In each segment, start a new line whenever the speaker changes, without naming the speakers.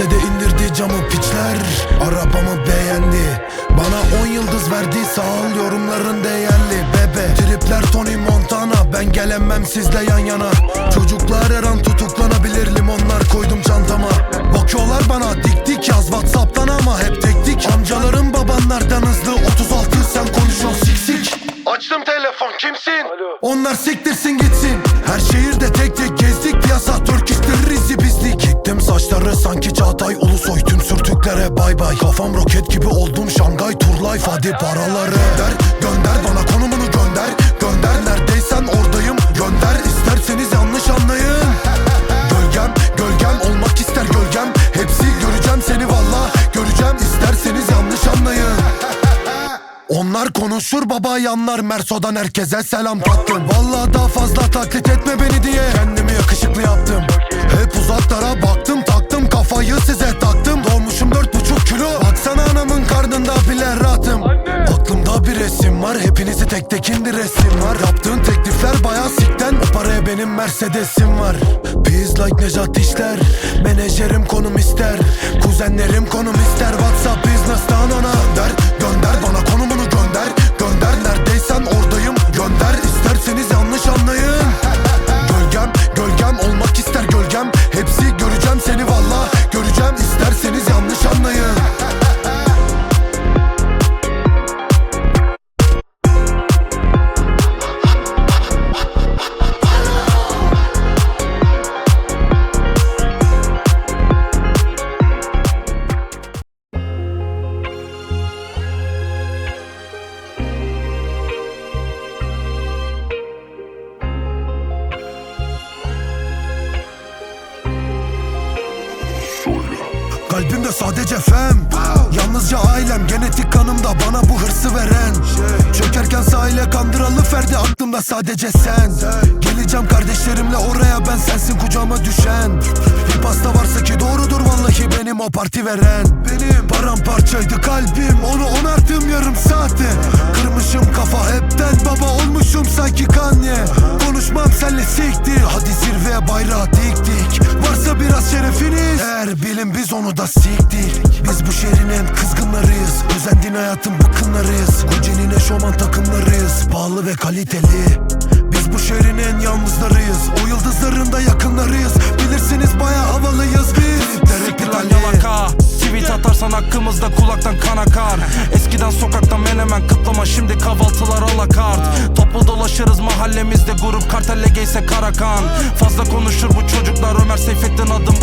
Caddede indirdi camı piçler Arabamı beğendi. Bana 10 yıldız verdi sağ yorumların değerli. Bebe Tripler Tony Montana Ben gelemem sizle yan yana. Çocuklar her an tutuklanabilir limonlar koydum çantama. Bakıyorlar bana dik dik yaz Whatsapp'tan ama hep tek dik. Amcaların babanlardan hızlı 36 sen konuşuyorsun sik sik. Açtım telefon kimsin? Onlar siktirsin gitsin sanki Çağatay Ulusoy. Tüm sürtüklere bay bay. Kafam roket gibi oldum Şangay Tur Life Hadi paraları Gönder gönder. Bana konumunu gönder Gönder. Neredeysen oradayım Gönder. İsterseniz yanlış anlayın. Gölgem gölgem olmak ister gölgem. Hepsi göreceğim seni valla Göreceğim isterseniz yanlış anlayın. Onlar konuşur baba yanlar. Merso'dan herkese selam tattım Vallahi daha fazla taklit etme beni diye. Kendimi yakışıklı yaptım. Hep uzaklara baktım Kafayı size taktım. Doğmuşum dört buçuk kilo. Baksana anamın karnında bile rahatım. Aklımda bir resim var Hepinizi tek tek indir resim var. Yaptığın teklifler baya sikten O paraya benim Mercedes'im var. Biz like Nejat işler Menajerim konum ister Kuzenlerim konum ister sadece fem Yalnızca ailem genetik kanımda bana bu hırsı veren. Çökerken sahile kandıralı ferdi aklımda sadece sen. Geleceğim kardeşlerimle oraya ben sensin kucağıma düşen. Bir pasta varsa ki doğrudur vallahi benim o parti veren. Benim. Paramparçaydı kalbim onu onarttım yarım saate. Kırmışım kafa hepten baba olmuşum sanki Kanye Konuşmam senle siktir hadi zirveye bayrağı diktik. Varsa biraz şerefiniz. Eğer bilin biz onu da siktik. Biz bu şehrin en kızgınlarıyız Özendiğin hayatın bıkkınlarıyız. Gucci'nin eşofman takımlarıyız Pahalı ve kaliteli. Biz bu şehrin en yalnızlarıyız O yıldızların da yakınlarıyız. Bilirsiniz baya havalıyız biz.
Siktir lan yalaka. Tweet atarsan hakkımızda kulaktan kan akar. Eskiden sokakta menemen kıtlama şimdi kahvaltılar alakart Toplu dolaşırız mahallemizde grup kartelle giyse karakan. Fazla konuşur bu çocuklar Ömer Seyfettin adım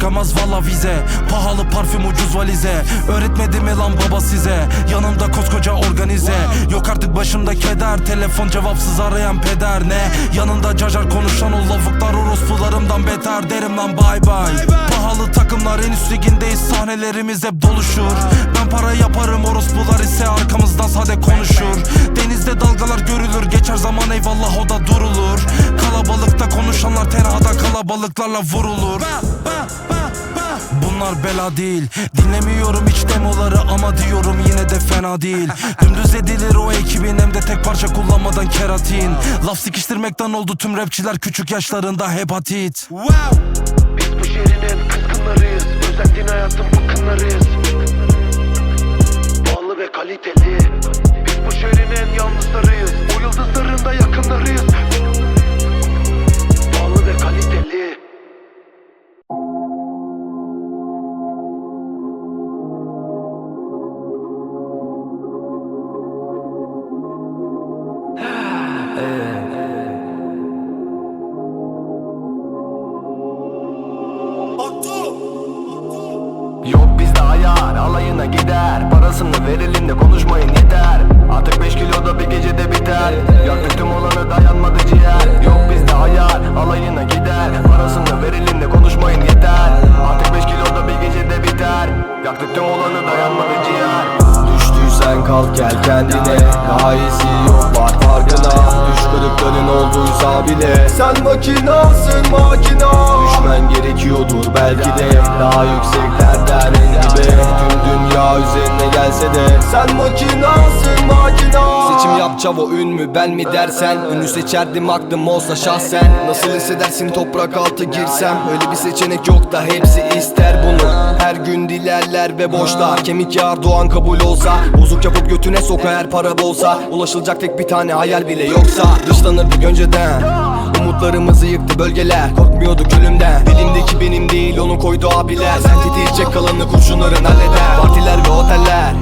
Çıkamaz valla vize. Pahalı parfüm ucuz valize. Öğretmedi mi lan baba size? Yanımda koskoca organize. Yok artık başımda keder. Telefon cevapsız arayan peder ne? Yanında cacar konuşan o lavuklar Orospularımdan beter. Derim lan bay bay Üst ligindeyiz Sahnelerimiz hep doluşur. Ben para yaparım orospular ise arkamızdan sade konuşur. Denizde dalgalar görülür Geçer zaman eyvallah o da durulur. Kalabalıkta konuşanlar tenhada kalabalıklarla vurulur. Bunlar bela değil. Dinlemiyorum hiç demoları ama diyorum yine de fena değil. Dümdüz edilir o ekibin hem de tek parça kullanmadan keratin. Laf sikiştirmekten oldu tüm rapçiler küçük yaşlarında hepatit.
Biz bu şehrin en kızgınlarıyız Özendiğin hayatın bıkkınlarıyız Pahalı ve kaliteli. Biz bu şehrin en yalnızlarıyız. O yıldızların da yakınlarıyız
Parasını verelim de konuşmayın yeter. Artık 5 kilo da bir gecede biter. Yaktık tüm olanı dayanmadı ciğer. Yok bizde ayar alayına gider. Parasını verelim de konuşmayın yeter. Artık 5 kilo da bir gecede biter. Yaktık tüm olanı dayanmadı ciğer. Düştüysen kalk gel kendine. Daha iyisi yok var farkına. Düş kırıkların olduysa bile. Sen makinasın makina. Düşmen gerekiyordur belki de. Daha yükseklerden en dibe dünya üzerine gelse de. Sen makinasın makina. Seçim yap çavo ün mü ben mi dersen? Ünlü seçerdim aklım olsa şahsen. Nasıl hissedersin toprak altı girsem? Öyle bir seçenek yok da hepsi ister bunu. Her gün dilerler ve boşta. Kemik yağar doğan kabul olsa. Bozuk yapıp götüne soka her para bolsa. Ulaşılacak tek bir tane hayal bile yoksa. Dışlanırdık önceden Umutlarımızı yıktı bölgeler. Korkmuyorduk ölümden Dilimdeki benim değil onu koydu abiler. Sen tetiğecek kalanı kurşunların halleder. Partiler ve oteller.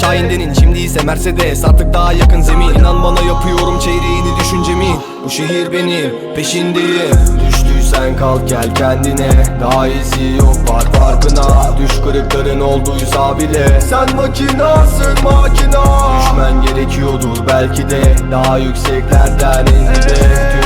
Şahindenin şimdi ise Mercedes. Artık daha yakın zemin. İnan bana yapıyorum çeyreğini düşüncemin Bu şehir benim peşindeyim. Düştüysen kalk gel kendine. Daha iyisi yok var farkına. Düş kırıkların olduysa bile. Sen makinasın makina. Düşmen gerekiyordur belki de. Daha yükseklerden en dibe Tüm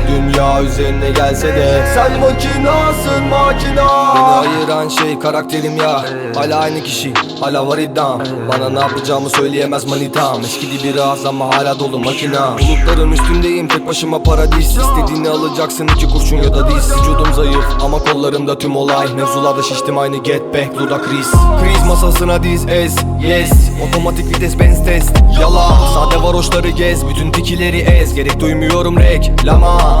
dünya üzerine gelse de. Sen makinasın makina. Beni ayıran şey karakterim ya. Hala aynı kişi hala var iddiam. Bana ne yapacağımı söyleyemez manitam. Eskidi biraz ama hala dolu makina. Bulutların üstündeyim tek başıma paradis. İstediğini alacaksın iki kurşun ya da diz. Vücudum zayıf ama kollarımda tüm olay. Mevzularda şiştim aynı get back dudak kriz Kriz masasına diz ez yes. Otomatik vites benz test. Yala sade varoşları gez Bütün tikileri ez. Gerek duymuyorum reklama